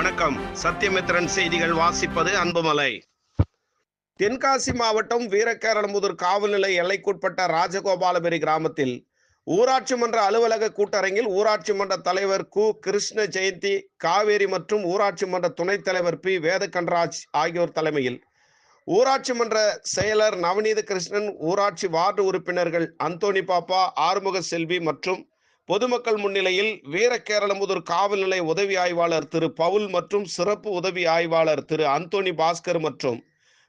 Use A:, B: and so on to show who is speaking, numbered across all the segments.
A: வணக்கம். சத்தியமித்திரன் செய்திகள் வாசிப்பது அன்புமலை. தென்காசி மாவட்டம் வீரக்கேரளமுதூர் காவல்நிலை எல்லைக்குட்பட்ட ராஜகோபாலபுரி கிராமத்தில் ஊராட்சி மன்ற அலுவலக கூட்டரங்கில் ஊராட்சி மன்ற தலைவர் கு. கிருஷ்ண ஜெயந்தி காவேரி மற்றும் ஊராட்சி மன்ற துணைத் தலைவர் பி. வேதகண்டராஜ் ஆகியோர் தலைமையில் ஊராட்சி மன்ற செயலர் நவநீத கிருஷ்ணன் ஊராட்சி வார்டு உறுப்பினர்கள் அந்தோணி பாப்பா ஆறுமுக செல்வி மற்றும் பொதுமக்கள் முன்னிலையில் வீரகேரளமுதூர் காவல் நிலைய உதவி ஆய்வாளர் திரு பவுல் மற்றும் சிறப்பு உதவி ஆய்வாளர் திரு அந்தோணி பாஸ்கர் மற்றும்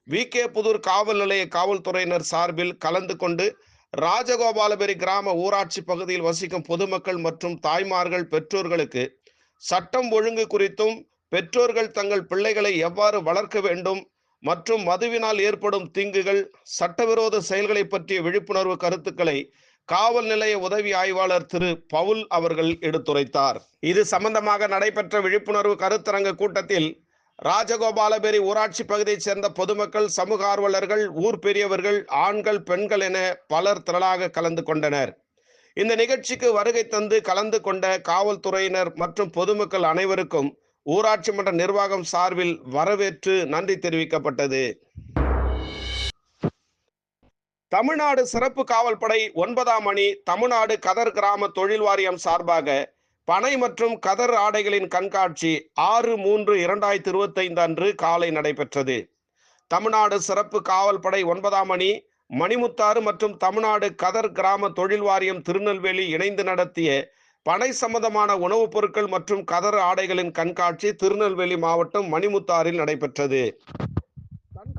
A: வி கே புதூர் காவல் நிலைய காவல்துறையினர் சார்பில் கலந்து கொண்டு ராஜகோபாலபுரி கிராம ஊராட்சி பகுதியில் வசிக்கும் பொதுமக்கள் மற்றும் தாய்மார்கள் பெற்றோர்களுக்கு சட்டம் ஒழுங்கு குறித்தும் பெற்றோர்கள் தங்கள் பிள்ளைகளை எவ்வாறு வளர்க்க வேண்டும் மற்றும் மதுவினால் ஏற்படும் தீங்குகள் சட்டவிரோத செயல்களை பற்றிய விழிப்புணர்வு கருத்துக்களை காவல் நிலைய உதவி ஆய்வாளர் திரு பவுல் அவர்கள் எடுத்துரைத்தார். இது சம்பந்தமாக நடைபெற்ற விழிப்புணர்வு கருத்தரங்க கூட்டத்தில் ராஜகோபாலபேரி ஊராட்சி பகுதியைச் சேர்ந்த பொதுமக்கள் சமூக ஆர்வலர்கள் ஊர் பெரியவர்கள் ஆண்கள் பெண்கள் என பலர் திரளாக கலந்து கொண்டனர். இந்த நிகழ்ச்சிக்கு வருகை தந்து கலந்து கொண்ட காவல்துறையினர் மற்றும் பொதுமக்கள் அனைவருக்கும் ஊராட்சி மன்ற நிர்வாகம் சார்பில் வரவேற்று நன்றி தெரிவிக்கப்பட்டது. தமிழ்நாடு சிறப்பு காவல்படை ஒன்பதாம் அணி தமிழ்நாடு கதர் கிராம தொழில் வாரியம் சார்பாக பனை மற்றும் கதர் ஆடைகளின் கண்காட்சி ஆறு மூன்று இரண்டாயிரத்தி இருபத்தைந்து அன்று காலை நடைபெற்றது. தமிழ்நாடு சிறப்பு காவல்படை ஒன்பதாம் அணி மணிமுத்தாறு மற்றும் தமிழ்நாடு கதர் கிராம தொழில் வாரியம் திருநெல்வேலி இணைந்து நடத்திய பனை சம்பந்தமான உணவுப் பொருட்கள் மற்றும் கதர் ஆடைகளின் கண்காட்சி திருநெல்வேலி மாவட்டம் மணிமுத்தாறில் நடைபெற்றது.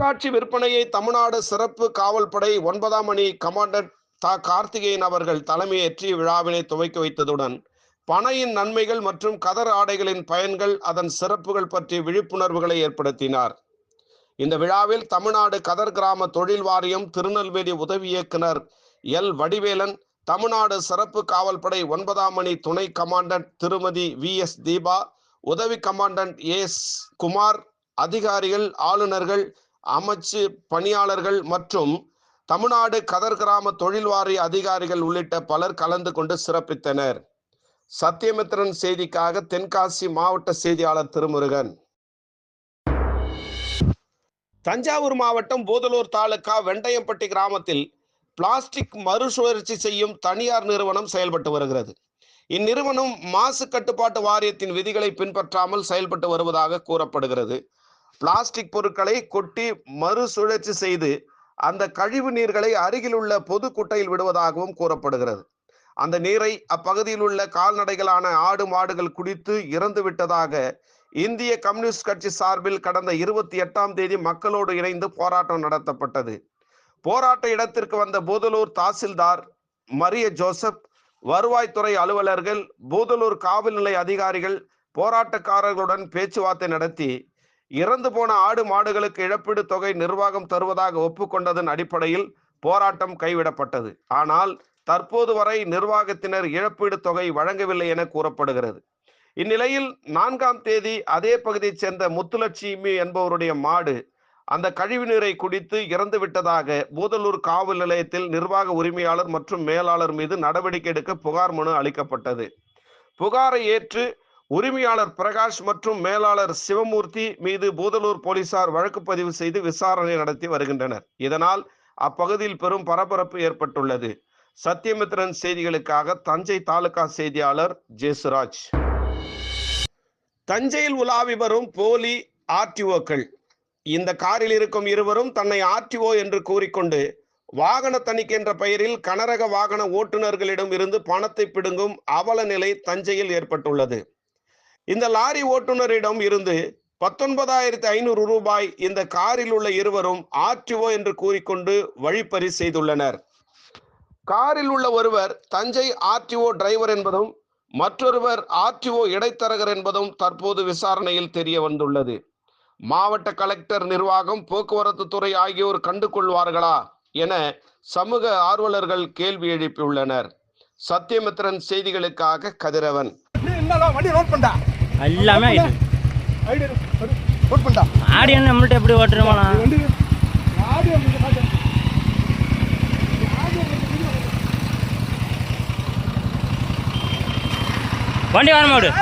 A: பொருட்காட்சி விற்பனையை தமிழ்நாடு சிறப்பு காவல்படை ஒன்பதாம் அணி கமாண்டர் தா கார்த்திகேயன் அவர்கள் தலைமையேற்றி விழாவினை துவக்கி வைத்ததுடன் பனையின் நன்மைகள் மற்றும் கதர் ஆடைகளின் பயன்கள் அதன் சிறப்புகள் பற்றி விழிப்புணர்வுகளை ஏற்படுத்தினார். இந்த விழாவில் தமிழ்நாடு கதர் கிராம தொழில் வாரியம் திருநெல்வேலி உதவி இயக்குனர் எல். வடிவேலன் தமிழ்நாடு சிறப்பு காவல்படை ஒன்பதாம் அணி துணை கமாண்டன்ட் திருமதி வி. எஸ். தீபா உதவி கமாண்டன்ட் எஸ். குமார் அதிகாரிகள் ஆளுநர்கள் அமைச்சு பணியாளர்கள் மற்றும் தமிழ்நாடு கதர் கிராம தொழில் வாரிய அதிகாரிகள் உள்ளிட்ட பலர் கலந்து கொண்டு சிறப்பித்தனர். சத்தியமித்திரன் செய்திக்காக தென்காசி மாவட்ட செய்தியாளர் திருமுருகன். தஞ்சாவூர் மாவட்டம் பூதலூர் தாலுகா வெண்டயம்பட்டி கிராமத்தில் பிளாஸ்டிக் மறுசுழற்சி செய்யும் தனியார் நிறுவனம் செயல்பட்டு வருகிறது. இந்நிறுவனம் மாசு கட்டுப்பாட்டு வாரியத்தின் விதிகளை பின்பற்றாமல் செயல்பட்டு வருவதாக கூறப்படுகிறது. பிளாஸ்டிக் பொருட்களை கொட்டி மறுசுழற்சி செய்து அந்த கழிவு நீர்களை அருகில் உள்ள பொது குட்டையில் விடுவதாகவும் கூறப்படுகிறது. அந்த நீரை அப்பகுதியில் உள்ள கால்நடைகளான ஆடு மாடுகள் குடித்து இறந்து விட்டதாக இந்திய கம்யூனிஸ்ட் கட்சி சார்பில் கடந்த இருபத்தி எட்டாம் தேதி மக்களோடு இணைந்து போராட்டம் நடத்தப்பட்டது. போராட்ட இடத்திற்கு வந்த பூதலூர் தாசில்தார் மரிய ஜோசப் வருவாய்த்துறை அலுவலர்கள் பூதலூர் காவல் நிலைய அதிகாரிகள் போராட்டக்காரர்களுடன் பேச்சுவார்த்தை நடத்தி இறந்து போன ஆடு மாடுகளுக்கு இழப்பீடு தொகை நிர்வாகம் தருவதாக ஒப்புக்கொண்டதன் அடிப்படையில் போராட்டம் கைவிடப்பட்டது. ஆனால் தற்போது வரை நிர்வாகத்தினர் இழப்பீடு தொகை வழங்கவில்லை என கூறப்படுகிறது. இந்நிலையில் நான்காம் தேதி அதே பகுதியைச் சேர்ந்த முத்துலட்சுமி என்பவருடைய மாடு அந்த கழிவு நீரை குடித்து இறந்து விட்டதாக பூதலூர் காவல் நிலையத்தில் நிர்வாக உரிமையாளர் மற்றும் மேலாளர் மீது நடவடிக்கை எடுக்க புகார் மனு அளிக்கப்பட்டது. புகாரை ஏற்று உரிமையாளர் பிரகாஷ் மற்றும் மேலாளர் சிவமூர்த்தி மீது பூதலூர் போலீசார் வழக்கு பதிவு செய்து விசாரணை நடத்தி வருகின்றனர். இதனால் அப்பகுதியில் பெரும் பரபரப்பு ஏற்பட்டுள்ளது. சத்தியமித்திரன் செய்திகளுக்காக தஞ்சை தாலுகா செய்தியாளர் ஜேசுராஜ். தஞ்சையில் உலாவி வரும் போலி ஆர்டிஓக்கள். இந்த காரில் இருக்கும் இருவரும் தன்னை ஆர்டிஓ என்று கூறிக்கொண்டு வாகன தணிக்கை என்ற பெயரில் கனரக வாகன ஓட்டுநர்களிடம் இருந்து பணத்தை பிடுங்கும் அவல நிலை தஞ்சையில் ஏற்பட்டுள்ளது. இந்த லாரி ஓட்டுநரிடம் இருந்து பத்தொன்பதாயிரத்தி ஐநூறு ரூபாய் இந்த காரில் உள்ள இருவரும் ஆர்டிஓ என்று கூறிக்கொண்டு வழிப்பறி செய்துள்ளனர். காரில் உள்ள ஒருவர் தஞ்சை ஆர்டிஓ டிரைவர் என்பதும் மற்றொருவர் ஆர்டிஓ இடைத்தரகர் என்பதும் தற்போது விசாரணையில் தெரிய வந்துள்ளது. மாவட்ட கலெக்டர் நிர்வாகம் போக்குவரத்து துறை ஆகியோர் கண்டு கொள்வார்களா என சமூக ஆர்வலர்கள் கேள்வி எழுப்பியுள்ளனர். சத்தியமித்திரன் செய்திகளுக்காக கதிரவன்.
B: வண்டி ரோட் பண்ணா
C: எல்லாமே ஆடி என்ன நம்மள்ட்ட எப்படி ஓட்டுறோமா
B: வண்டி ஆடியோ